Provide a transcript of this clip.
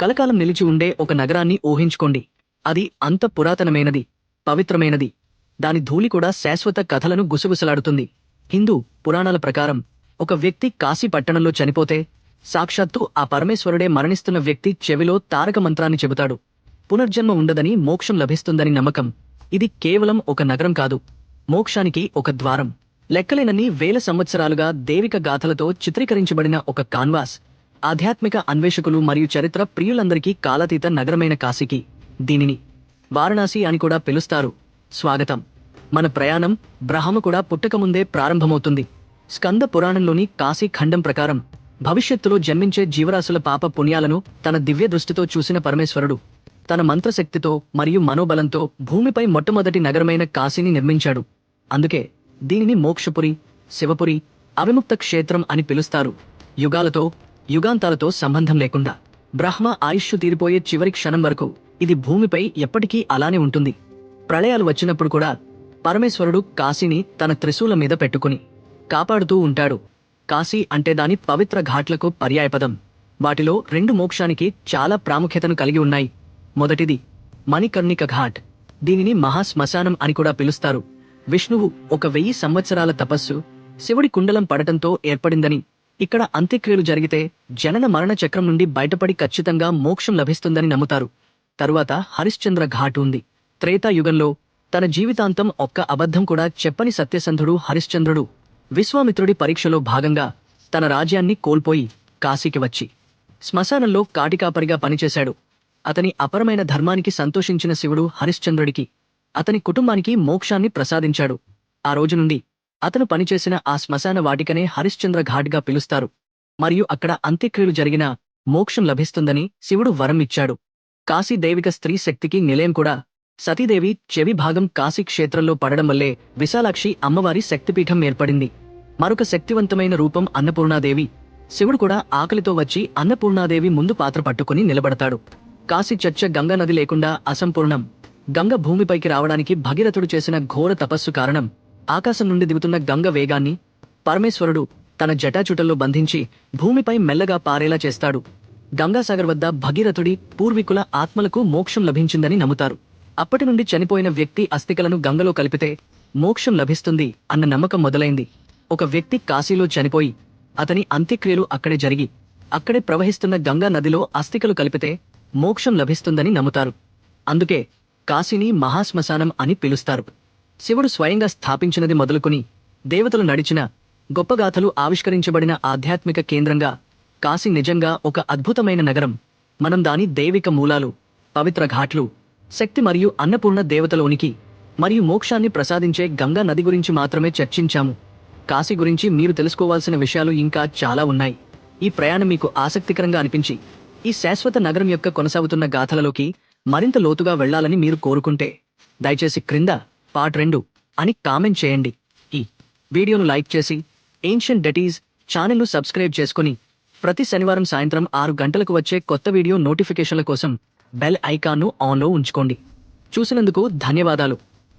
కలకాలం నిలిచి ఉండే ఒక నగరాన్ని ఊహించుకోండి. అది అంత పురాతనమైనది పవిత్రమైనది. దాని ధూళి కూడా శాశ్వత కథలను గుసగుసలాడుతుంది. హిందూ పురాణాల ప్రకారం ఒక వ్యక్తి కాశీ పట్టణంలో చనిపోతే సాక్షాత్తు ఆ పరమేశ్వరుడే మరణిస్తున్న వ్యక్తి చెవిలో తారక మంత్రాన్ని చెబుతాడు. పునర్జన్మ ఉండదని మోక్షం లభిస్తుందని నమ్మకం. ఇది కేవలం ఒక నగరం కాదు మోక్షానికి ఒక ద్వారం. లెక్కలేనన్ని వేల సంవత్సరాలుగా దేవిక గాథలతో చిత్రీకరించబడిన ఒక కాన్వాస్. ఆధ్యాత్మిక అన్వేషకులు మరియు చరిత్ర ప్రియులందరికీ కాలతీత నగరమైన కాశీకి. దీనిని వారణాసి అని కూడా పిలుస్తారు. స్వాగతం. మన ప్రయాణం బ్రహ్మ కూడా పుట్టకముందే ప్రారంభమవుతుంది. స్కంద పురాణంలోని కాశీ ఖండం ప్రకారం భవిష్యత్తులో జన్మించే జీవరాశుల పాప పుణ్యాలను తన దివ్య దృష్టితో చూసిన పరమేశ్వరుడు తన మంత్రశక్తితో మరియు మనోబలంతో భూమిపై మొట్టమొదటి నగరమైన కాశీని నిర్మించాడు. అందుకే దీనిని మోక్షపురి శివపురి అవిముక్త క్షేత్రం అని పిలుస్తారు. యుగాలతో యుగాంతాలతో సంబంధం లేకుండా బ్రహ్మ ఆయుష్షు తీరిపోయే చివరి క్షణం వరకు ఇది భూమిపై ఎప్పటికీ అలానే ఉంటుంది. ప్రళయాలు వచ్చినప్పుడు కూడా పరమేశ్వరుడు కాశీని తన త్రిశూల మీద పెట్టుకుని కాపాడుతూ ఉంటాడు. కాశీ అంటే దాని పవిత్ర ఘాట్లకు పర్యాయపదం. వాటిలో రెండు మోక్షానికి చాలా ప్రాముఖ్యతను కలిగి ఉన్నాయి. మొదటిది మణికర్ణిక ఘాట్. దీనిని మహాశ్మశానం అని కూడా పిలుస్తారు. విష్ణువు ఒక వెయ్యి సంవత్సరాల తపస్సు శివుడి కుండలం పడటంతో ఏర్పడిందని ఇక్కడ అంత్యక్రియలు జరిగితే జనన మరణ చక్రం నుండి బయటపడి ఖచ్చితంగా మోక్షం లభిస్తుందని నమ్ముతారు. తరువాత హరిశ్చంద్ర ఘాట్ ఉంది. త్రేతాయుగంలో తన జీవితాంతం ఒక్క అబద్ధం కూడా చెప్పని సత్యసంధుడు హరిశ్చంద్రుడు. విశ్వామిత్రుడి పరీక్షలో భాగంగా తన రాజ్యాన్ని కోల్పోయి కాశీకి వచ్చి శ్మశానంలో కాటికాపరిగా పనిచేశాడు. అతని అపరమైన ధర్మానికి సంతోషించిన శివుడు హరిశ్చంద్రుడికి అతని కుటుంబానికి మోక్షాన్ని ప్రసాదించాడు. ఆ రోజు నుండి అతను పనిచేసిన ఆ శ్మశాన వాటికనే హరిశ్చంద్ర ఘాట్గా పిలుస్తారు. మరియు అక్కడ అంత్యక్రియలు జరిగిన మోక్షం లభిస్తుందని శివుడు వరం ఇచ్చాడు. కాశీ దైవిక స్త్రీ శక్తికి నిలయం కూడా. సతీదేవి చెవి భాగం కాశీ క్షేత్రంలో పడడం వల్లే విశాలాక్షి అమ్మవారి శక్తిపీఠం ఏర్పడింది. మరొక శక్తివంతమైన రూపం అన్నపూర్ణాదేవి. శివుడు కూడా ఆకలితో వచ్చి అన్నపూర్ణాదేవి ముందు పాత్ర పట్టుకుని నిలబడతాడు. కాశీ చర్చ గంగా నది లేకుండా అసంపూర్ణం. గంగ భూమిపైకి రావడానికి భగీరథుడు చేసిన ఘోర తపస్సు కారణం. ఆకాశం నుండి దిగుతున్న గంగ వేగాన్ని పరమేశ్వరుడు తన జటాచుటల్లో బంధించి భూమిపై మెల్లగా పారేలా చేస్తాడు. గంగాసాగర్ వద్ద భగీరథుడి పూర్వీకుల ఆత్మలకు మోక్షం లభించిందని నమ్ముతారు. అప్పటి నుండి చనిపోయిన వ్యక్తి అస్థికలను గంగలో కలిపితే మోక్షం లభిస్తుంది అన్న నమ్మకం మొదలైంది. ఒక వ్యక్తి కాశీలో చనిపోయి అతని అంత్యక్రియలు అక్కడే జరిగి అక్కడే ప్రవహిస్తున్న గంగా నదిలో అస్థికలు కలిపితే మోక్షం లభిస్తుందని నమ్ముతారు. అందుకే కాశీని మహాశ్మశానం అని పిలుస్తారు. శివుడు స్వయంగా స్థాపించినది మొదలుకొని దేవతలు నడిచిన గొప్పగాథలు ఆవిష్కరించబడిన ఆధ్యాత్మిక కేంద్రంగా కాశీ నిజంగా ఒక అద్భుతమైన నగరం. మనం దాని దైవిక మూలాలు పవిత్ర ఘాట్లు శక్తి మరియు అన్నపూర్ణ దేవతలోనికి మరియు మోక్షాన్ని ప్రసాదించే గంగా నది గురించి మాత్రమే చర్చించాము. కాశీ గురించి మీరు తెలుసుకోవాల్సిన విషయాలు ఇంకా చాలా ఉన్నాయి. ఈ ప్రయాణం మీకు ఆసక్తికరంగా అనిపించి ఈ శాశ్వత నగరం యొక్క కొనసాగుతున్న గాథలలోకి మరింత లోతుగా వెళ్ళాలని మీరు కోరుకుంటే దయచేసి క్రింద పార్ట్ రెండు అని కామెంట్ చేయండి. ఈ వీడియోను లైక్ చేసి ఏన్షియంట్ డెటీస్ ఛానల్ను సబ్స్క్రైబ్ చేసుకుని ప్రతి శనివారం సాయంత్రం ఆరు గంటలకు వచ్చే కొత్త వీడియో నోటిఫికేషన్ల కోసం బెల్ ఐకాన్ను ఆన్లో ఉంచుకోండి. చూసినందుకు ధన్యవాదాలు.